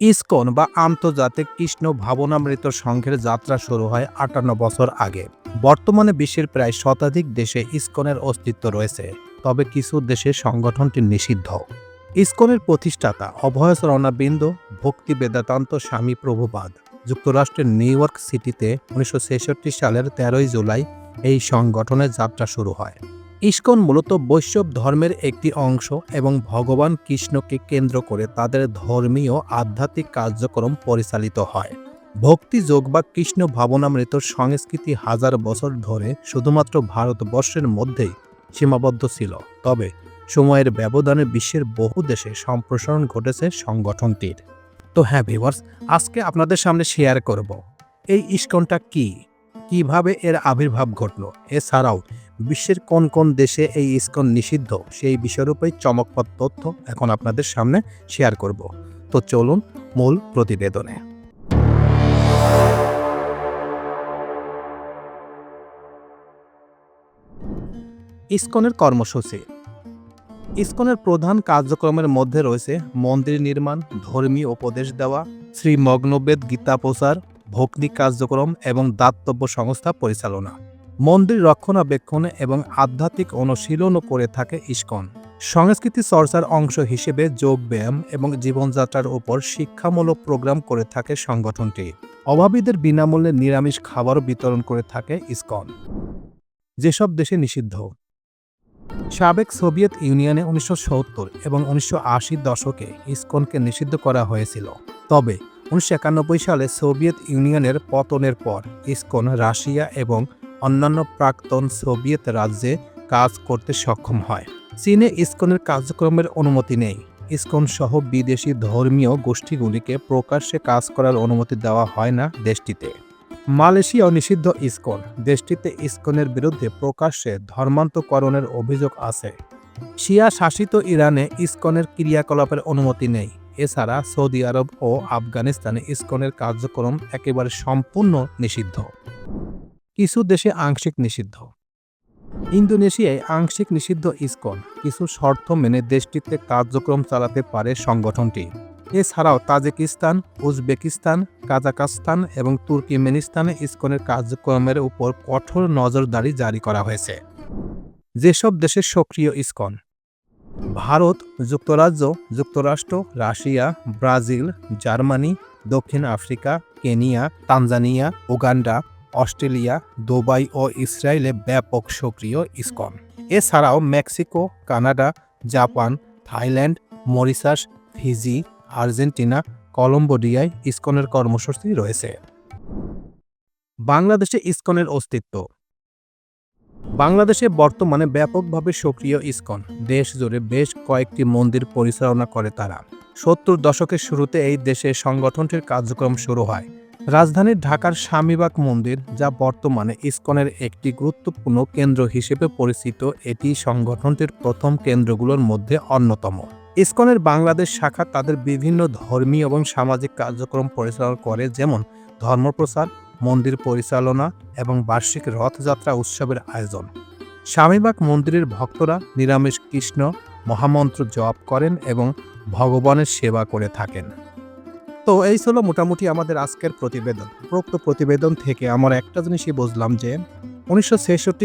ISKCON বা আন্তর্জাতিক কৃষ্ণ ভাবনামৃত সংঘের যাত্রা শুরু হয় আটান্ন বছর আগে। বর্তমানে বিশ্বের প্রায় শতাধিক দেশে ইসকনের অস্তিত্ব রয়েছে, তবে কিছু দেশে সংগঠনটি নিষিদ্ধ। ইসকনের প্রতিষ্ঠাতা অভয়চরণাবিন্দ ভক্তি বেদান্ত স্বামী প্রভুপাদ, যুক্তরাষ্ট্রের নিউ ইয়র্ক সিটিতে উনিশশো ছেষট্টি সালের তেরোই জুলাই এই সংগঠনের যাত্রা শুরু হয়। ইসকন মূলত বৈষ্ণব ধর্মের একটি অংশ এবং ভগবান কৃষ্ণকে কেন্দ্র করে তাদের ধর্মীয় আধ্যাত্মিক কার্যক্রম পরিচালিত হয়। ভক্তি যোগ বা কৃষ্ণ ভাবনামৃত সংস্কৃতি হাজার বছর ধরে শুধুমাত্র ভারতবর্ষের মধ্যেই সীমাবদ্ধ ছিল। তবে সময়ের ব্যবধানে বিশ্বের বহু দেশে সম্প্রসারণ ঘটেছে সংগঠনটির। তো হ্যাঁ ভিভার্স আজকে আপনাদের সামনে শেয়ার করব। এই ইস্কনটা কি? কীভাবে এর আবির্ভাব ঘটল? এছাড়াও বিশ্বের কোন কোন দেশে এই ইস্কন নিষিদ্ধ, সেই বিষয়ের উপরে চমকপ্রদ তথ্য এখন আপনাদের সামনে শেয়ার করব। তো চলুন মূল প্রতিবেদনে। ইস্কনের কর্মসূচি। ইস্কনের প্রধান কার্যক্রমের মধ্যে রয়েছে মন্দির নির্মাণ, ধর্মীয় উপদেশ দেওয়া শ্রী মগ্নবেদ গীতা প্রচার, ভক্তি কার্যক্রম এবং দাতব্য সংস্থা পরিচালনা। মন্দির রক্ষণাবেক্ষণে এবং আধ্যাত্মিক অনুশীলনও করে থাকে ইস্কন। সংস্কৃতি চর্চার অংশ হিসেবে যোগব্যায়াম এবং জীবনযাত্রার উপর শিক্ষামূলক প্রোগ্রাম করে থাকে সংগঠনটি। অভাবীদের বিনামূল্যে নিরামিষ খাবারও বিতরণ করে থাকে ইস্কন। যেসব দেশে নিষিদ্ধ। সাবেক সোভিয়েত ইউনিয়নে উনিশশো সত্তর এবং উনিশশো আশি দশকে ইস্কনকে নিষিদ্ধ করা হয়েছিল। তবে উনিশশো একানব্বই সালে সোভিয়েত ইউনিয়নের পতনের পর ইস্কন রাশিয়া এবং অন্যান্য প্রাক্তন সোভিয়েত রাজ্যে কাজ করতে সক্ষম হয়। চীনে ইসকনের কার্যক্রমের অনুমতি নেই। ইসকন সহ বিদেশি ধর্মীয় গোষ্ঠীগুলিকে প্রকাশ্যে কাজ করার অনুমতি দেওয়া হয় না দেশটিতে। মালয়েশিয়া নিষিদ্ধ ইসকন। দেশটিতে ইসকনের বিরুদ্ধে প্রকাশ্যে ধর্মান্তকরণের অভিযোগ আছে। শিয়া শাসিত ইরানে ইসকনের ক্রিয়াকলাপের অনুমতি নেই। এছাড়া সৌদি আরব ও আফগানিস্তানে ইসকনের কার্যক্রম একেবারে সম্পূর্ণ নিষিদ্ধ। কিছু দেশে আংশিক নিষিদ্ধ। ইন্দোনেশিয়ায় আংশিক নিষিদ্ধ ইসকন, কিছু শর্ত মেনে দেশটিতে কার্যক্রম চালাতে পারে সংগঠনটি। এছাড়াও তাজিকিস্তান, উজবেকিস্তান, কাজাকাস্তান এবং তুর্কিমেনিস্তানে ইসকনের কার্যক্রমের উপর কঠোর নজরদারি জারি করা হয়েছে। যেসব দেশে সক্রিয় ইসকন ভারত, যুক্তরাজ্য, যুক্তরাষ্ট্র, রাশিয়া, ব্রাজিল, জার্মানি, দক্ষিণ Africa, Kenya, Tanzania, Uganda Australia, Dubai ও ইসরায়েলে ব্যাপক সক্রিয় ইসকন। এছাড়াও Mexico, Canada, Japan, Thailand, Mauritius, Fiji, Argentina, কলম্বোডিয়ায় ইসকনের কর্মসূচি রয়েছে। বাংলাদেশে ইসকনের অস্তিত্ব। বাংলাদেশে বর্তমানে ব্যাপকভাবে সক্রিয় ইসকন। দেশ জুড়ে বেশ কয়েকটি মন্দির পরিচালনা করে তারা। সত্তর দশকের শুরুতে এই দেশে সংগঠনটির কার্যক্রম শুরু হয়। রাজধানীর ঢাকার স্বামীবাগ মন্দির, যা বর্তমানে ইসকনের একটি গুরুত্বপূর্ণ কেন্দ্র হিসেবে পরিচিত, এটি সংগঠনটির প্রথম কেন্দ্রগুলোর মধ্যে অন্যতম। ইসকনের বাংলাদেশ শাখা তাদের বিভিন্ন ধর্মীয় এবং সামাজিক কার্যক্রম পরিচালনা করে, যেমন ধর্মপ্রচার, মন্দির পরিচালনা এবং বার্ষিক রথযাত্রা উৎসবের আয়োজন। স্বামীবাগ মন্দিরের ভক্তরা নিরামিষ কৃষ্ণ, মহামন্ত্র জপ করেন এবং ভগবানের সেবা করে থাকেন। তো এই ছিল মোটামুটি আমাদের আজকের প্রতিবেদন। উপরোক্ত প্রতিবেদন থেকে আমার একটা জিনিসই বুঝলাম যে, উনিশশো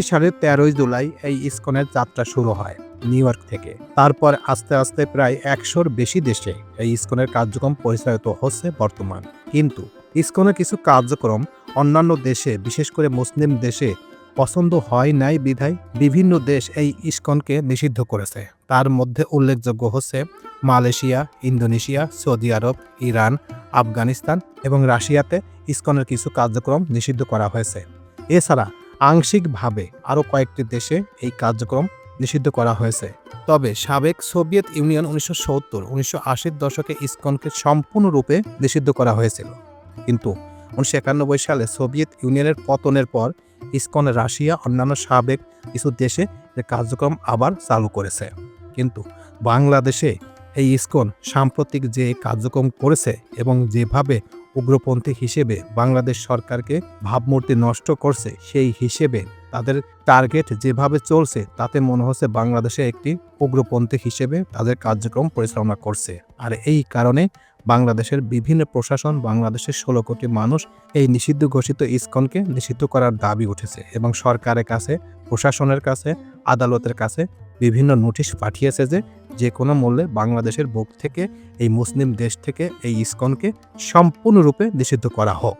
সালের তেরোই জুলাই এই ইসকনের যাত্রা শুরু হয় নিউ ইয়র্ক থেকে। তারপর আস্তে আস্তে প্রায় একশোর বেশি দেশে এই ইসকনের কার্যক্রম পরিচালিত হচ্ছে বর্তমান। কিন্তু ইসকনের কিছু কার্যক্রম অন্যান্য দেশে, বিশেষ করে মুসলিম দেশে পছন্দ হয় নাই বিধায় বিভিন্ন দেশ এই ইস্কনকে নিষিদ্ধ করেছে। তার মধ্যে উল্লেখযোগ্য হচ্ছে Malaysia, Indonesia, Saudi Arab, Iran, Afghanistan এবং রাশিয়াতে ইস্কনের কিছু কার্যক্রম নিষিদ্ধ করা হয়েছে। এছাড়া আংশিকভাবে আরও কয়েকটি দেশে এই কার্যক্রম নিষিদ্ধ করা হয়েছে। তবে সাবেক সোভিয়েত ইউনিয়ন উনিশশো সত্তর, উনিশশো আশির দশকে ইসকনকে সম্পূর্ণরূপে নিষিদ্ধ করা হয়েছিল। কিন্তু উনিশশো একানব্বই সালে সোভিয়েত ইউনিয়নের পতনের পর ইসকন, রাশিয়া, অন্যান্য সাবেক কিছু দেশে কার্যক্রম আবার চালু করেছে। কিন্তু বাংলাদেশে এই ইসকন সাম্প্রতিক যে কার্যক্রম করেছে এবং যেভাবে উগ্রপন্থী হিসেবে বাংলাদেশ সরকারকে ভাবমূর্তি নষ্ট করছে, সেই হিসেবে তাদের টার্গেট যেভাবে চলছে, তাতে মনে হচ্ছে বাংলাদেশে একটি উগ্রপন্থী হিসেবে তাদের কার্যক্রম পরিচালনা করছে। আর এই কারণে বাংলাদেশের বিভিন্ন প্রশাসন, বাংলাদেশের ষোলো কোটি মানুষ এই নিষিদ্ধ ঘোষিত ইসকনকে নিষিদ্ধ করার দাবি উঠেছে এবং সরকারের কাছে, প্রশাসনের কাছে, আদালতের কাছে বিভিন্ন নোটিশ পাঠিয়েছে যে যে কোনো মূল্যে বাংলাদেশের বুক থেকে এই মুসলিম দেশ থেকে এই ইসকনকে সম্পূর্ণরূপে নিষিদ্ধ করা হোক।